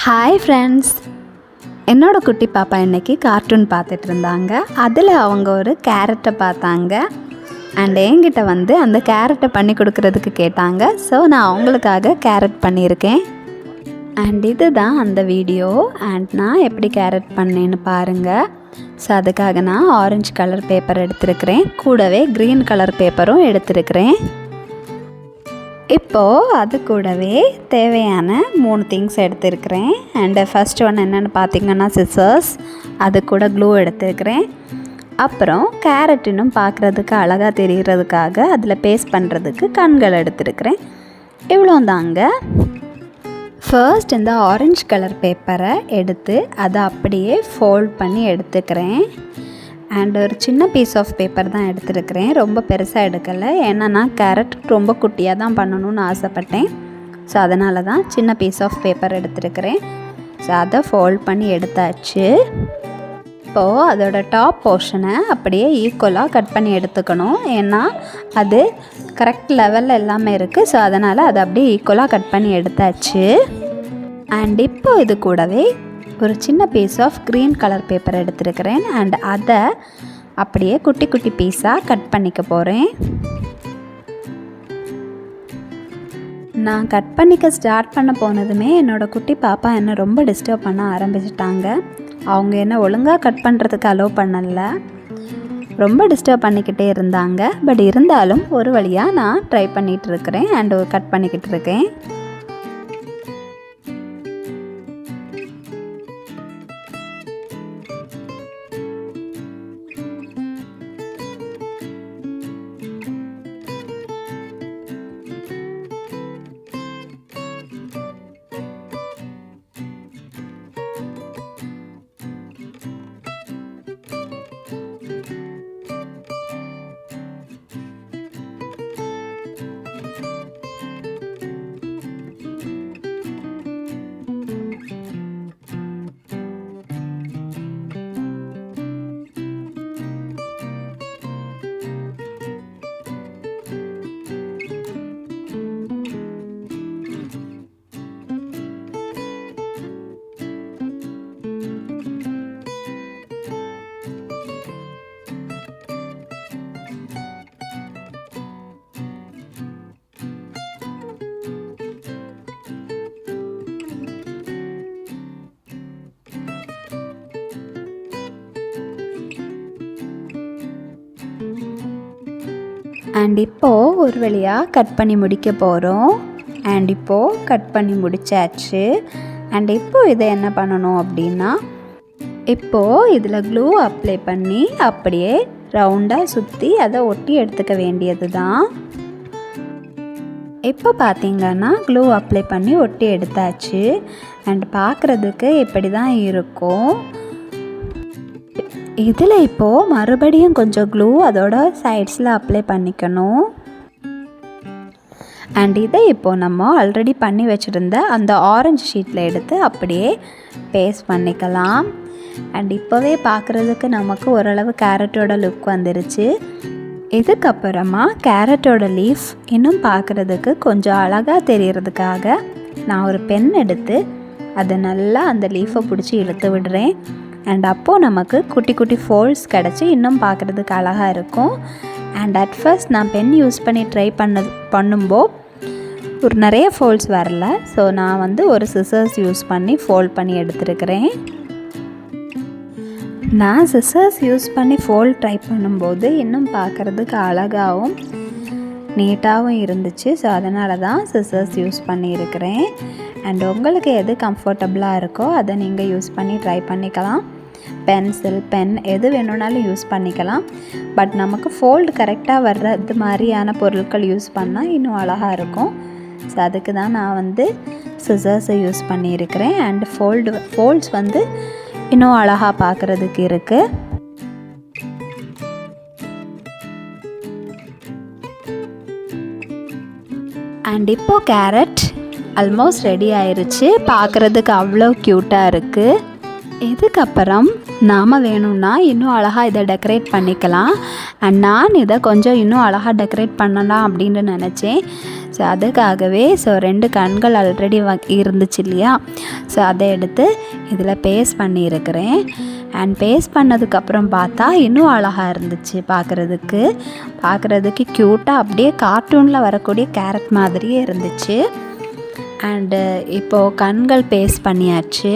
Hi friends என்னோடய குட்டி பாப்பா இன்னைக்கு கார்ட்டூன் பார்த்துட்டு இருந்தாங்க. அதில் அவங்க ஒரு கேரட்டை பார்த்தாங்க. அண்ட் என்கிட்ட வந்து அந்த கேரட்டை பண்ணி கொடுக்கறதுக்கு கேட்டாங்க. ஸோ நான் அவங்களுக்காக கேரட் பண்ணியிருக்கேன். அண்ட் இதுதான் அந்த வீடியோ அண்ட் நான் எப்படி கேரட் பண்ணேன்னு பாருங்கள் ஸோ அதுக்காக நான் ஆரஞ்சு கலர் பேப்பர் எடுத்திருக்கிறேன். கூடவே க்ரீன் கலர் பேப்பரும் எடுத்திருக்கிறேன். இப்போது அது கூடவே தேவையான மூணு திங்ஸ் எடுத்திருக்கிறேன். அண்டு ஃபஸ்ட் ஒன் என்னென்னு பார்த்தீங்கன்னா சிசர்ஸ் அது கூட க்ளூ எடுத்திருக்கிறேன். அப்புறம் கேரட் இன்னும் பார்க்குறதுக்கு அழகாக தெரிகிறதுக்காக அதில் பேஸ்ட் பண்ணுறதுக்கு கண்கள் எடுத்திருக்கிறேன். இவ்வளோ தாங்க ஃபர்ஸ்ட் இந்த ஆரஞ்சு கலர் பேப்பரை எடுத்து அதை அப்படியே ஃபோல்ட் பண்ணி எடுத்துக்கிறேன். அண்ட் ஒரு சின்ன பீஸ் ஆஃப் பேப்பர் தான் எடுத்துருக்கிறேன். ரொம்ப பெருசாக எடுக்கலை. ஏன்னா நான் கேரட் ரொம்ப குட்டியாக தான் பண்ணணும்னு ஆசைப்பட்டேன். ஸோ அதனால தான் சின்ன பீஸ் ஆஃப் பேப்பர் எடுத்துருக்கிறேன். ஸோ அதை ஃபோல்ட் பண்ணி எடுத்தாச்சு. இப்போது அதோட டாப் போர்ஷனை அப்படியே ஈக்குவலாக கட் பண்ணி எடுத்துக்கணும். ஏன்னா அது கரெக்ட் லெவலில் எல்லாமே இருக்குது ஸோ அதனால் அதை அப்படியே ஈக்குவலாக கட் பண்ணி எடுத்தாச்சு. அண்ட் இப்போ இது கூடவே ஒரு சின்ன piece of green colour paper எடுத்துருக்கிறேன். அண்ட் அதை அப்படியே குட்டி குட்டி பீஸாக கட் பண்ணிக்க போகிறேன் நான் கட் பண்ணிக்க ஸ்டார்ட் பண்ண போனதுமே என்னோடய குட்டி பாப்பா என்னை ரொம்ப டிஸ்டர்ப் பண்ண ஆரம்பிச்சிட்டாங்க. அவங்க என்ன ஒழுங்காக கட் பண்ணுறதுக்கு அலோவ் பண்ணலை. ரொம்ப டிஸ்டர்ப் பண்ணிக்கிட்டே இருந்தாங்க. பட் இருந்தாலும் ஒரு வழியாக நான் ட்ரை பண்ணிகிட்டு இருக்கிறேன். அண்ட் கட் பண்ணிக்கிட்டு இருக்கேன். அண்ட் இப்போது ஒரு வழியாக கட் பண்ணி முடிக்க போகிறோம் அண்ட் இப்போது கட் பண்ணி முடிச்சாச்சு. அண்ட் இப்போது இதை என்ன பண்ணணும் அப்படின்னா இப்போது இதில் க்ளூ அப்ளை பண்ணி அப்படியே ரவுண்டாக சுற்றி அதை ஒட்டி எடுத்துக்க வேண்டியது தான் இப்போ பார்த்தீங்கன்னா க்ளூ அப்ளை பண்ணி ஒட்டி எடுத்தாச்சு. அண்ட் பார்க்குறதுக்கு இப்படி தான் இருக்கும். இதில் இப்போது மறுபடியும் கொஞ்சம் க்ளூ அதோட சைட்ஸில் அப்ளை பண்ணிக்கணும். அண்ட் இதை இப்போது நம்ம ஆல்ரெடி பண்ணி வச்சுருந்த அந்த ஆரஞ்சு ஷீட்டில் எடுத்து அப்படியே பேஸ்ட் பண்ணிக்கலாம். அண்ட் இப்போவே பார்க்குறதுக்கு நமக்கு ஓரளவு கேரட்டோட லுக் வந்துருச்சு. இதுக்கப்புறமா கேரட்டோட லீஃப் இன்னும் பார்க்குறதுக்கு கொஞ்சம் அழகாக தெரியறதுக்காக நான் ஒரு பென் எடுத்து அதை நல்லா அந்த லீஃபை பிடிச்சி இழுத்து விடுறேன். அண்ட் அப்போது நமக்கு குட்டி குட்டி ஃபோல்ட்ஸ் கிடச்சி இன்னும் பார்க்குறதுக்கு அழகாக இருக்கும். அண்ட் அட் ஃபர்ஸ்ட் நான் பென் யூஸ் பண்ணி ட்ரை பண்ண பண்ணும்போது ஒரு நிறைய ஃபோல்ட்ஸ் வரல. ஸோ நான் வந்து ஒரு சிசர்ஸ் யூஸ் பண்ணி ஃபோல்ட் பண்ணி எடுத்துருக்கிறேன். நான் சிசர்ஸ் யூஸ் பண்ணி ஃபோல்ட் ட்ரை பண்ணும்போது இன்னும் பார்க்குறதுக்கு அழகாகவும் நீட்டாகவும் இருந்துச்சு. ஸோ அதனால தான் சிசர்ஸ் யூஸ் பண்ணியிருக்கிறேன். அண்ட் உங்களுக்கு எது கம்ஃபர்டபுளாக இருக்கோ அதை நீங்கள் யூஸ் பண்ணி ட்ரை பண்ணிக்கலாம். பென்சில் பென் எது வேணும்னாலும் யூஸ் பண்ணிக்கலாம். பட் நமக்கு ஃபோல்டு கரெக்டாக வர்றது மாதிரியான பொருட்கள் யூஸ் பண்ணால் இன்னும் அழகாக இருக்கும். ஸோ அதுக்கு தான் நான் வந்து சிசர்ஸை யூஸ் பண்ணியிருக்கிறேன். அண்ட் ஃபோல்டு ஃபோல்ட்ஸ் வந்து இன்னும் அழகாக பார்க்குறதுக்கு இருக்குது அண்ட் இப்போது கேரட் ஆல்மோஸ்ட் ரெடி ஆயிருச்சு. பார்க்குறதுக்கு அவ்வளோ க்யூட்டாக இருக்குது இதுக்கப்புறம் நாம் வேணும்னா இன்னும் அழகாக இதை டெக்கரேட் பண்ணிக்கலாம். அண்ட் நான் இதை கொஞ்சம் இன்னும் அழகாக டெக்கரேட் பண்ணலாம் அப்படின்னு நினச்சேன். ஸோ அதுக்காகவே ஸோ ரெண்டு கண்கள் ஆல்ரெடி வ இருந்துச்சு இல்லையா? ஸோ அதை எடுத்து இதில் பேஸ்ட் பண்ணியிருக்கிறேன். அண்ட் பேஸ்ட் பண்ணதுக்கப்புறம் பார்த்தா இன்னும் அழகாக இருந்துச்சு பார்க்குறதுக்கு. பார்க்குறதுக்கு க்யூட்டாக அப்படியே கார்ட்டூனில் வரக்கூடிய கேரட் மாதிரியே இருந்துச்சு. அண்டு uh, இப்போது கண்கள் பேஸ்ட் பண்ணியாச்சு.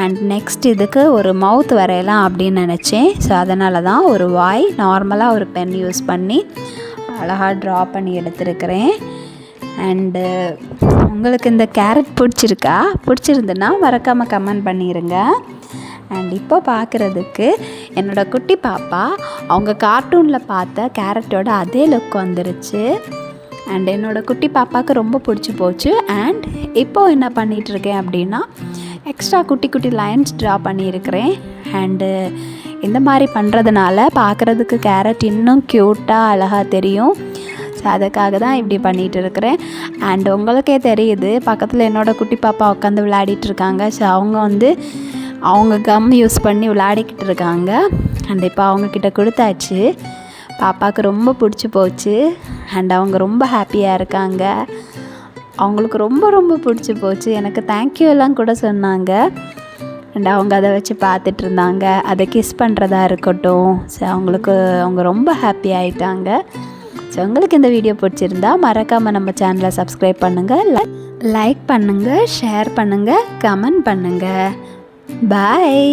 அண்ட் நெக்ஸ்ட் இதுக்கு ஒரு மவுத் வரையலாம் அப்படின்னு நினச்சேன். ஸோ அதனால தான் ஒரு வாய் நார்மலாக ஒரு பென் யூஸ் பண்ணி அழகாக ட்ரா பண்ணி எடுத்திருக்கிறேன். அண்டு uh, உங்களுக்கு இந்த கேரட் பிடிச்சிருக்கா? பிடிச்சிருந்துன்னா மறக்காமல் கமெண்ட் பண்ணிடுங்க அண்ட் இப்போ பார்க்குறதுக்கு என்னோடய குட்டி பாப்பா அவங்க கார்ட்டூனில் பார்த்த கேரட்டோட அதே லுக் வந்துருச்சு. அண்ட் என்னோடய குட்டி பாப்பாவுக்கு ரொம்ப பிடிச்சி போச்சு. அண்ட் இப்போது என்ன பண்ணிகிட்ருக்கேன் அப்படின்னா எக்ஸ்ட்ரா குட்டி குட்டி லைன்ஸ் ட்ரா பண்ணியிருக்கிறேன். அண்டு இந்த மாதிரி பண்ணுறதுனால பார்க்குறதுக்கு கேரட் இன்னும் க்யூட்டாக அழகாக தெரியும். ஸோ அதுக்காக தான் இப்படி பண்ணிகிட்டு இருக்கிறேன். அண்ட் உங்களுக்கே தெரியுது பக்கத்தில் என்னோடய குட்டி பாப்பா உட்காந்து விளையாடிட்டு இருக்காங்க. ஸோ அவங்க வந்து அவங்க கம் யூஸ் பண்ணி விளையாடிக்கிட்டு இருக்காங்க. அண்ட் இப்போ அவங்கக்கிட்ட கொடுத்தாச்சு. பாப்பாவுக்கு ரொம்ப பிடிச்சி போச்சு. அண்ட் அவங்க ரொம்ப ஹாப்பியாக இருக்காங்க. அவங்களுக்கு ரொம்ப ரொம்ப பிடிச்சி போச்சு. எனக்கு தேங்க்யூ எல்லாம் கூட சொன்னாங்க. அண்ட் அவங்க அதை வச்சு பார்த்துட்டு இருந்தாங்க. அதை கிஸ் பண்ணுறதா இருக்கட்டும். ஸோ அவங்களுக்கு அவங்க ரொம்ப ஹாப்பி ஆயிட்டாங்க. ஸோ உங்களுக்கு இந்த வீடியோ பிடிச்சிருந்தா மறக்காமல் நம்ம சேனலை சப்ஸ்கிரைப் பண்ணுங்கள் லைக் பண்ணுங்கள் ஷேர் பண்ணுங்கள் கமெண்ட் பண்ணுங்கள் பாய்